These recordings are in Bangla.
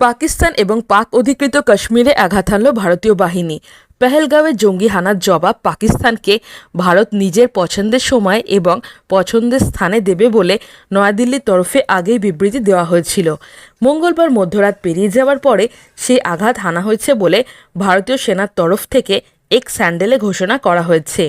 পাকিস্তান এবং পাক অধিকৃত কাশ্মীরে আঘাত হানল ভারতীয় বাহিনী। পেহেলগাঁওয়ে জঙ্গি হানার জবাব পাকিস্তানকে ভারত নিজের পছন্দের সময় এবং পছন্দের স্থানে দেবে বলে নয়াদিল্লির তরফে আগেই বিবৃতি দেওয়া হয়েছিল। মঙ্গলবার মধ্যরাত পেরিয়ে যাওয়ার পরে সেই আঘাত হানা হয়েছে বলে ভারতীয় সেনার তরফ থেকে এক স্যান্ডেলে ঘোষণা করা হয়েছে।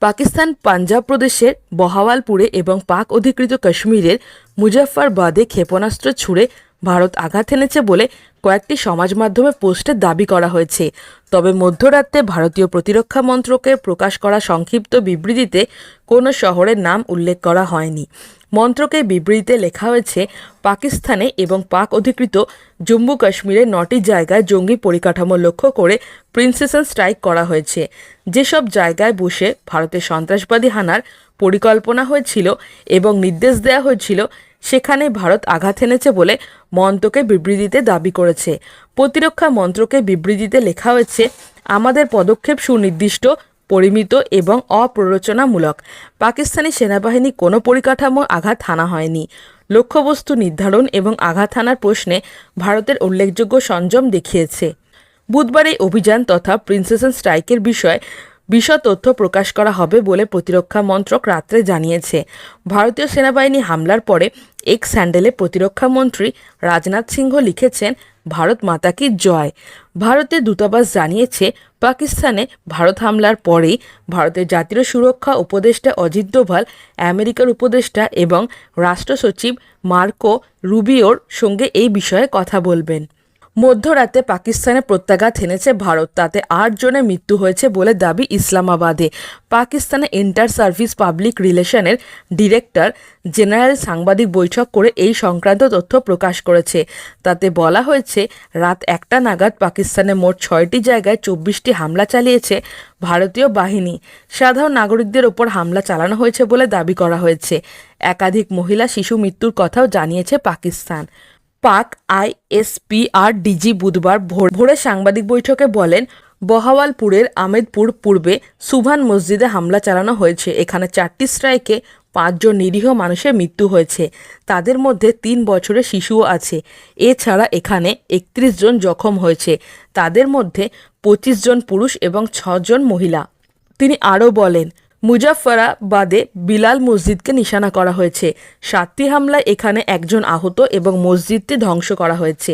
পাকিস্তান পাঞ্জাব প্রদেশের বহাওয়ালপুরে এবং পাক অধিকৃত কাশ্মীরের মুজাফফরবাদে ক্ষেপণাস্ত্র ছুড়ে ভারত আঘাত এনেছে বলে কয়েকটি সমাজ মাধ্যমে পোস্টে দাবি করা হয়েছে। তবে মধ্যরাতে ভারতীয় প্রতিরক্ষা মন্ত্রকের প্রকাশ করা সংক্ষিপ্ত বিবৃতিতে কোনো শহরের নাম উল্লেখ করা হয়নি। মন্ত্রকের বিবৃতিতে লেখা হয়েছে, পাকিস্তানে এবং পাক অধিকৃত জম্মু কাশ্মীরে নটি জায়গায় জঙ্গি পরিকাঠামো লক্ষ্য করে প্রিন্সেসন স্ট্রাইক করা হয়েছে। যেসব জায়গায় বসে ভারতের সন্ত্রাসবাদী হানার পরিকল্পনা হয়েছিল এবং নির্দেশ দেওয়া হয়েছিল সেখানে ভারত আঘাত এনেছে বলে মন্ত্রকে বিবৃতিতে দাবি করেছে। প্রতিরক্ষা মন্ত্রকে বিবৃতিতে লেখা হয়েছে, আমাদের পদক্ষেপ সুনির্দিষ্ট, পরিমিত এবং অপ্ররোচনামূলক। পাকিস্তানি সেনাবাহিনী কোনো পরিকাঠামো আঘাত হানা হয়নি। লক্ষ্যবস্তু নির্ধারণ এবং আঘাত হানার প্রশ্নে ভারতের উল্লেখযোগ্য সংযম দেখিয়েছে। বুধবার এই অভিযান তথা প্রিন্সেসন স্ট্রাইকের বিষয়ে বিশদ তথ্য প্রকাশ করা হবে বলে প্রতিরক্ষা মন্ত্রক রাত্রে জানিয়েছে। ভারতীয় সেনাবাহিনী হামলার পরে এক স্যান্ডেলে প্রতিরক্ষা মন্ত্রী রাজনাথ সিংহ লিখেছেন, ভারত মাতা কি জয়? ভারতের দূতাবাস জানিয়েছে, পাকিস্তানে ভারত হামলার পরেই ভারতের জাতীয় সুরক্ষা উপদেষ্টা অজিত ডোভাল আমেরিকার উপদেষ্টা এবং রাষ্ট্র সচিব মার্কো রুবিওর সঙ্গে এই বিষয়ে কথা বলবেন। মধ্যরাতে পাকিস্তানে প্রত্যাঘাত এনেছে ভারত। তাতে আট জনের মৃত্যু হয়েছে বলে দাবি ইসলামাবাদে। পাকিস্তানে ইন্টার সার্ভিস পাবলিক রিলেশনের ডিরেক্টর জেনারেল সাংবাদিক বৈঠক করে এই সংক্রান্ত তথ্য প্রকাশ করেছে। তাতে বলা হয়েছে, রাত একটা নাগাদ পাকিস্তানে মোট ছয়টি জায়গায় চব্বিশটি হামলা চালিয়েছে ভারতীয় বাহিনী। সাধারণ নাগরিকদের ওপর হামলা চালানো হয়েছে বলে দাবি করা হয়েছে। একাধিক মহিলা শিশু মৃত্যুর কথাও জানিয়েছে পাকিস্তান। পাক আইএসপিআর ডিজি বুধবার ভোর, ভোরে সাংবাদিক বৈঠকে বলেন, বহাওয়ালপুরের আমেদপুর পূর্বে সুভান মসজিদে হামলা চালানো হয়েছে। এখানে চারটি স্ট্রাইকে পাঁচজন নিরীহ মানুষের মৃত্যু হয়েছে। তাদের মধ্যে তিন বছরের শিশুও আছে। এছাড়া এখানে একত্রিশ জন জখম হয়েছে। তাদের মধ্যে পঁচিশ জন পুরুষ এবং ছজন মহিলা। তিনি আরও বলেন মুজাফফরাবাদে বিলাল মসজিদকে নিশানা করা হয়েছে। সাতটি হামলায় এখানে একজন আহত এবং মসজিদটি ধ্বংস করা হয়েছে।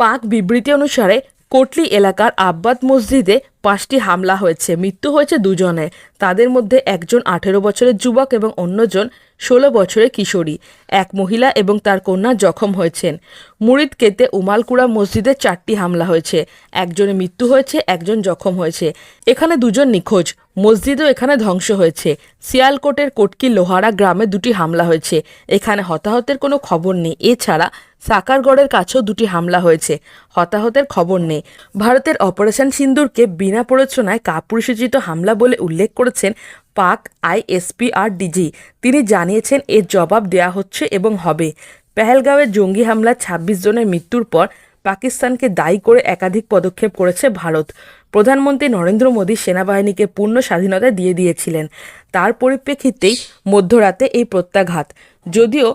পাক বিবৃতি অনুসারে, কোটলি এলাকার আব্বাদ মসজিদে পাঁচটি হামলা হয়েছে। মৃত্যু হয়েছে দুজনে তাদের মধ্যে একজন আঠেরো বছরের যুবক এবং অন্যজন ষোলো বছরে কিশোরী। এক মহিলা এবং তার কন্যা জখম হয়েছেন। মুরিদ কেতে উমালকুড়া মসজিদে চারটি হামলা হয়েছে। একজনের মৃত্যু হয়েছে, একজন জখম হয়েছে। এখানে দুজন নিখোঁজ। মসজিদও এখানে ধ্বংস হয়েছে। সিয়ালকোটের কোটকি লোহারা গ্রামে দুটি হামলা হয়েছে। এখানে হতাহতের কোনো খবর নেই। এছাড়া সাকারগড়ের কাছেও দুটি হামলা হয়েছে। হতাহতের খবর নেই। ভারতের অপারেশন সিন্দুরকে বিনা প্ররোচনায় কাপুরুষোচিত হামলা বলে উল্লেখ করেছেন পাক আইএসপিআর ডিজি তিনি জানিয়েছেন, এর জবাব দেয়া হচ্ছে এবং হবে। পেহেলগাঁওয়ের জঙ্গি হামলার ছাব্বিশ জনের মৃত্যুর পর পাকিস্তানকে দায়ী করে একাধিক পদক্ষেপ করেছে ভারত। প্রধানমন্ত্রী নরেন্দ্র মোদী সেনাবাহিনীকে পূর্ণ স্বাধীনতা দিয়ে দিয়েছিলেন। তার পরিপ্রেক্ষিতেই মধ্যরাতে এই প্রত্যাঘাত। যদিও